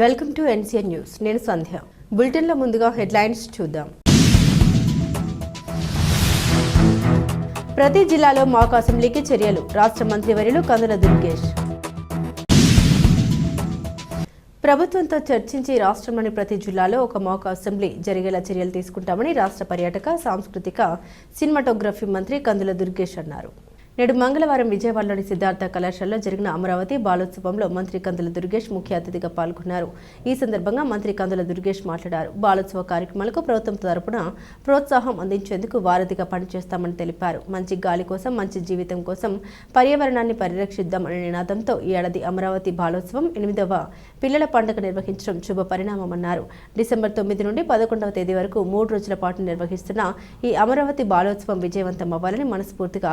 Welcome to NCN news. నేను సంధ్య. బులెటిన్లో ముందుగా హెడ్లైన్స్ చూద్దాం. ప్రతి జిల్లాలో మాక్ అసెంబ్లీకి చర్యలు. రాష్ట్ర మంత్రివర్యులు కందుల దుర్గేష్. ప్రభుత్వంతో చర్చించి రాష్ట్రంలోని ప్రతి జిల్లాలో ఒక మాక్ అసెంబ్లీ జరిగేలా చర్యలు తీసుకుంటామని రాష్ట్ర పర్యాటక సాంస్కృతిక సినిమాటోగ్రఫీ మంత్రి కందుల దుర్గేష్ అన్నారు. నేడు మంగళవారం విజయవాడలోని సిద్ధార్థ కళాశాలలో జరిగిన అమరావతి బాలోత్సవంలో మంత్రి కందుల దుర్గేష్ ముఖ్య అతిథిగా పాల్గొన్నారు. ఈ సందర్భంగా మంత్రి కందుల దుర్గేష్ మాట్లాడారు. బాలోత్సవ కార్యక్రమాలకు ప్రభుత్వం తరపున ప్రోత్సాహం అందించేందుకు వారధిగా పనిచేస్తామని తెలిపారు. మంచి గాలి కోసం మంచి జీవితం కోసం పర్యావరణాన్ని పరిరక్షిద్దాం అనే నినాదంతో ఈ ఏడాది అమరావతి బాలోత్సవం ఎనిమిదవ పిల్లల పండుగ నిర్వహించడం శుభ పరిణామమన్నారు. డిసెంబర్ తొమ్మిది నుండి పదకొండవ తేదీ వరకు మూడు రోజుల పాటు నిర్వహిస్తున్న ఈ అమరావతి బాలోత్సవం విజయవంతం అవ్వాలని మనస్ఫూర్తిగా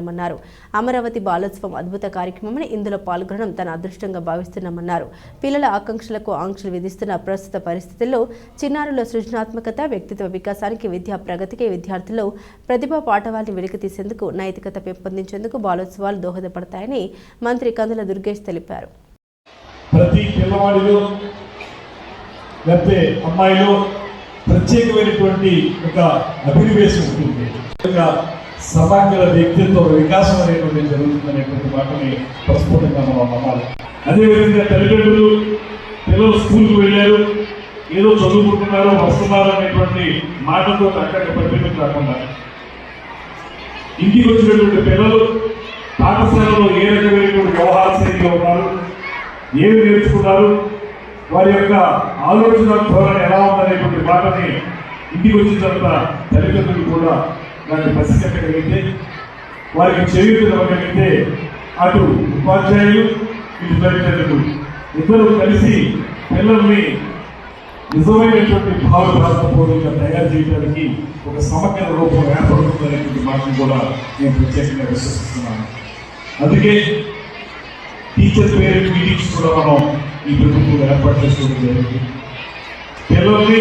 భావిస్తున్నామన్నారు అమరావతి బాలోత్సవం అద్భుత కార్యక్రమమని ఇందులో పాల్గొనడం తన అదృష్టంగా భావిస్తున్నామన్నారు. పిల్లల ఆకాంక్షలకు ఆంక్షలు విధిస్తున్న ప్రస్తుత పరిస్థితుల్లో చిన్నారుల సృజనాత్మకత వ్యక్తిత్వ వికాసానికి విద్యా ప్రగతికి విద్యార్థుల్లో ప్రతిభా పాఠవాల్ని వెలికితీసేందుకు నైతికత పెంపొందించేందుకు బాలోత్సవాలు దోహదపడతాయని మంత్రి కందుల దుర్గేష్ తెలిపారు. ప్రతి పిల్లవాడిలో లేకపోతే అమ్మాయిలో ప్రత్యేకమైనటువంటి ఒక అభినివేశం ఉంటుంది. సమాఖ్యల వ్యక్తిత్వ వికాసం అనేటువంటి జరుగుతుందనేటువంటి మాటని ప్రస్ఫుటంగా మనం నమ్మాలి. అదేవిధంగా తల్లిదండ్రులు పిల్లలు స్కూల్కి వెళ్ళారు ఏదో చదువుకుంటున్నారు వస్తున్నారు అనేటువంటి మాటతో అక్కడికి పరిమితం కాకుండా ఇంటికి వచ్చినటువంటి పిల్లలు పాఠశాలలో ఏ రకమైనటువంటి వ్యవహార శైలిలో ఉన్నారు ఏమి నేర్చుకున్నారు వారి యొక్క ఆలోచన ధోరణి ఎలా ఉందనేటువంటి మాటని ఇంటికి వచ్చిన తర్వాత తల్లిదండ్రులు కూడా దాన్ని పసిగట్టగలిగితే వారికి చేయూత ఇవ్వగలిగితే అటు ఉపాధ్యాయులు ఇటు తల్లిదండ్రులు. ఇద్దరు కలిసి పిల్లల్ని నిజమైనటువంటి భావ రాష్ట్రపూర్వకంగా తయారు చేయడానికి ఒక సమగ్ర రూపం ఏర్పడుతుందనేటువంటి మాటను కూడా నేను ప్రత్యేకంగా విశ్వసిస్తున్నాను. అందుకే టీచర్ పేరెంట్ మీటింగ్స్ కూడా మనం ఈ ప్రభుత్వం ఏర్పాటు చేసుకోవడం జరిగింది. పిల్లల్ని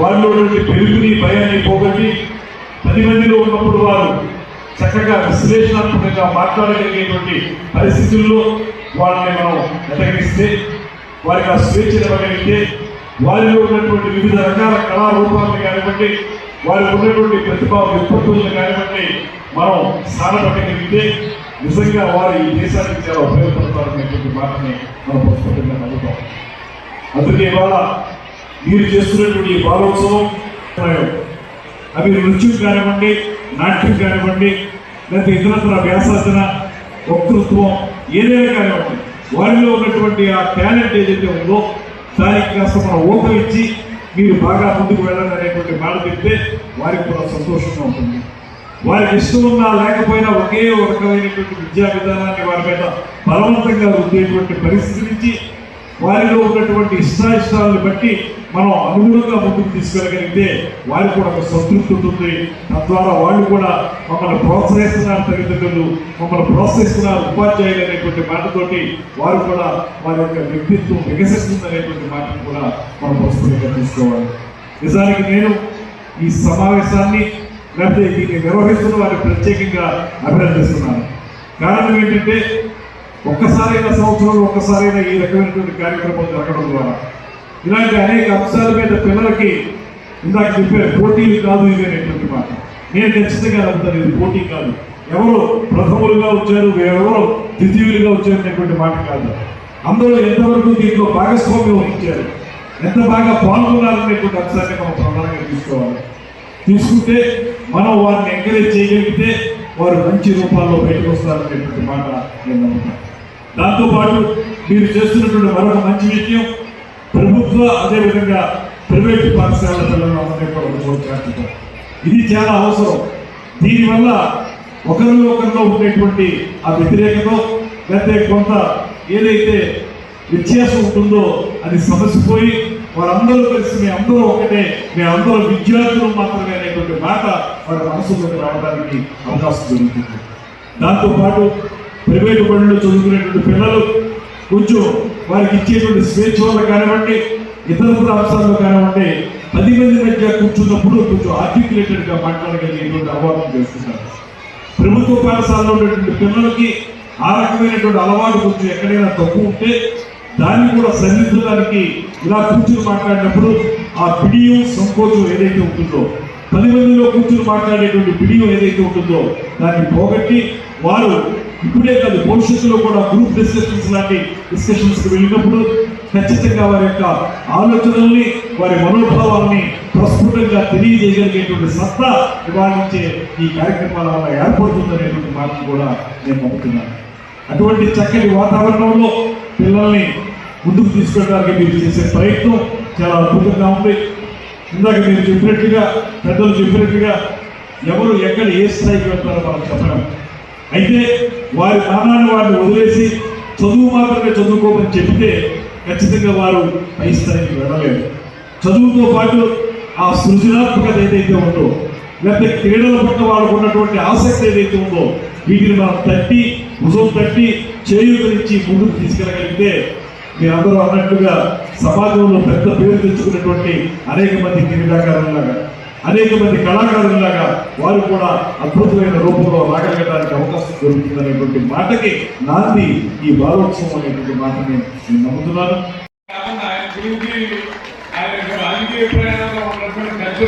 వారిలో ఉన్నటువంటి పెరుగుని భయాన్ని పోగొట్టి పది మందిలో ఉన్నప్పుడు వారు చక్కగా విశ్లేషణాత్మకంగా మాట్లాడగలిగేటువంటి పరిస్థితుల్లో వాళ్ళని మనం ఎదగిస్తే వారికి ఆ స్వేచ్ఛ ఇవ్వగలిగితే వారిలో ఉన్నటువంటి వివిధ రకాల కళారూపాలను కానివ్వండి వారికి ఉన్నటువంటి ప్రతిభా విపత్తులను కానివ్వండి మనం సానపట్టగలిగితే నిజంగా వారు ఈ దేశానికి చాలా ఉపయోగపడతారనేటువంటి మాటని మనం ప్రస్తుతంగా నమ్ముతాం. అందుకే ఇవాళ మీరు చేస్తున్నటువంటి ఈ బాలోత్సవం అవి నృత్యం కానివ్వండి నాట్యం కానివ్వండి లేకపోతే ఇతరత్ర వ్యాసాసన వక్తృత్వం ఏదైనా కానివ్వండి వారిలో ఉన్నటువంటి ఆ టాలెంట్ ఏదైతే ఉందో దానికి కాస్త మనం ఓటు ఇచ్చి మీరు బాగా ముందుకు వెళ్ళాలి అనేటువంటి మాట చెప్తే వారికి కూడా సంతోషంగా ఉంటుంది. వారికి ఇష్టం ఉన్నా లేకపోయినా ఒకే ఒక రకమైనటువంటి విద్యా విధానాన్ని వారి మీద బలవంతంగా ఉండేటువంటి పరిస్థితి నుంచి వారిలో ఉన్నటువంటి ఇష్టాయిష్టాలను బట్టి మనం అనుగుణంగా ముందుకు తీసుకెళ్ళగలిగితే వారికి కూడా ఒక సంతృప్తి ఉంటుంది. తద్వారా వాళ్ళు కూడా మమ్మల్ని ప్రోత్సహిస్తున్నారు తల్లిదండ్రులు మమ్మల్ని ప్రోత్సహిస్తున్నారు ఉపాధ్యాయులు అనేటువంటి మాటతోటి వారు కూడా వారి యొక్క వ్యక్తిత్వం వికసిస్తుంది అనేటువంటి మాటను కూడా మనం ప్రస్తుతంగా తీసుకోవాలి. నిజానికి నేను ఈ సమావేశాన్ని లేకపోతే దీన్ని నిర్వహిస్తున్న వారిని ప్రత్యేకంగా అభినందిస్తున్నాను. కారణం ఏంటంటే ఒక్కసారైనా సంవత్సరంలో ఒక్కసారైనా ఈ రకమైనటువంటి కార్యక్రమం జరగడం ద్వారా ఇలాంటి అనేక అంశాల మీద పిల్లలకి ఇందాక చెప్పే పోటీలు కాదు ఇవి అనేటువంటి మాట. నేను ఖచ్చితంగా నమ్ముతాను ఇది పోటీ కాదు. ఎవరు ప్రథములుగా వచ్చారు ఎవరు ద్వితీయులుగా వచ్చారు అనేటువంటి మాట కాదు. అందరూ ఎంతవరకు దీంట్లో భాగస్వామ్యం వహించారు ఎంత బాగా పాల్గొన్నారనేటువంటి అంశాన్ని మనం ప్రధానంగా తీసుకోవాలి. తీసుకుంటే మనం వారిని ఎంకరేజ్ చేయగలిగితే వారు మంచి రూపాల్లో బయటకు వస్తారనేటువంటి మాట నేను నమ్ముతాను. దాంతోపాటు మీరు చేస్తున్నటువంటి మరొక మంచి విషయం ప్రభుత్వ అదేవిధంగా ప్రైవేట్ పాఠశాలల పిల్లలు అందరినీ ఇది చాలా అవసరం. దీనివల్ల ఒకరిలో ఒకరిలో ఉండేటువంటి ఆ వ్యతిరేకత లేకపోతే కొంత ఏదైతే వ్యత్యాసం ఉంటుందో అది సమసిపోయి వారందరూ కలిసి మీ అందరూ ఒకటే మీ అందరూ విద్యార్థులు మాత్రమే అనేటువంటి మాట వారి మనసులోకి రావడానికి అవకాశం జరుగుతుంది దాంతోపాటు ప్రైవేటు బడులు చదువుకునేటువంటి పిల్లలు కొంచెం వారికి ఇచ్చేటువంటి స్వేచ్ఛ వల్ల కానివ్వండి ఇతరత్ర అంశాల్లో కానివ్వండి పది మంది మధ్య కూర్చున్నప్పుడు కొంచెం ఆర్టికులేటెడ్గా మాట్లాడగలిగేటువంటి అలవాటు చేస్తున్నారు. ప్రభుత్వ పాఠశాలలో ఉండేటువంటి పిల్లలకి ఆ రకమైనటువంటి అలవాటు కొంచెం ఎక్కడైనా తక్కువ ఉంటే దాన్ని కూడా సరిదిద్దడానికి ఇలా కూర్చుని మాట్లాడినప్పుడు ఆ పిడియం సంకోచం ఏదైతే ఉంటుందో పది మందిలో కూర్చుని మాట్లాడేటువంటి వీడియో ఏదైతే ఉంటుందో దాన్ని పోగొట్టి వారు ఇప్పుడే కాదు భవిష్యత్తులో కూడా గ్రూప్ డిస్కషన్స్ లాంటి డిస్కషన్స్కి వెళ్ళినప్పుడు ఖచ్చితంగా వారి యొక్క ఆలోచనల్ని వారి మనోభావాల్ని ప్రస్ఫుటంగా తెలియజేయగలిగేటువంటి సత్తా నివారించే ఈ కార్యక్రమాల వల్ల ఏర్పడుతుందనేటువంటి మాటను కూడా నేను నమ్ముతున్నాను. అటువంటి చక్కటి వాతావరణంలో పిల్లల్ని ముందుకు తీసుకెళ్ళడానికి మీరు చేసే ప్రయత్నం చాలా అద్భుతంగా ఉంది. ఇందాక మీరు చెప్పినట్లుగా పెద్దలు చెప్పినట్టుగా ఎవరు ఎక్కడ ఏ స్థాయికి వెళ్తారో మనం చెప్పడం. అయితే వారి నాణాన్ని వారిని వదిలేసి చదువు మాత్రమే చదువుకోమని చెప్తే ఖచ్చితంగా వారు పై స్థాయికి వెళ్ళలేరు. చదువుతో పాటు ఆ సృజనాత్మకత ఏదైతే ఉందో లేకపోతే క్రీడల పట్ల వాళ్ళకు ఉన్నటువంటి ఆసక్తి ఏదైతే ఉందో వీటిని మనం తట్టి భుజం తట్టి చేయూతనిచ్చి ముందుకు తీసుకెళ్ళగలిగితే మీరందరూ అన్నట్లుగా సమాజంలో పెద్ద పేరు తెచ్చుకున్నటువంటి అనేక మంది క్రీడాకారులాగా అనేక మంది కళాకారులాగా వారు కూడా అద్భుతమైన రూపంలో రాగలగడానికి అవకాశం దొరుకుతుందనేటువంటి మాటకి నాంది ఈ బాలోత్సవం అనేటువంటి మాటని నేను నమ్ముతున్నాను. ఆయన రాజకీయ ప్రయాణం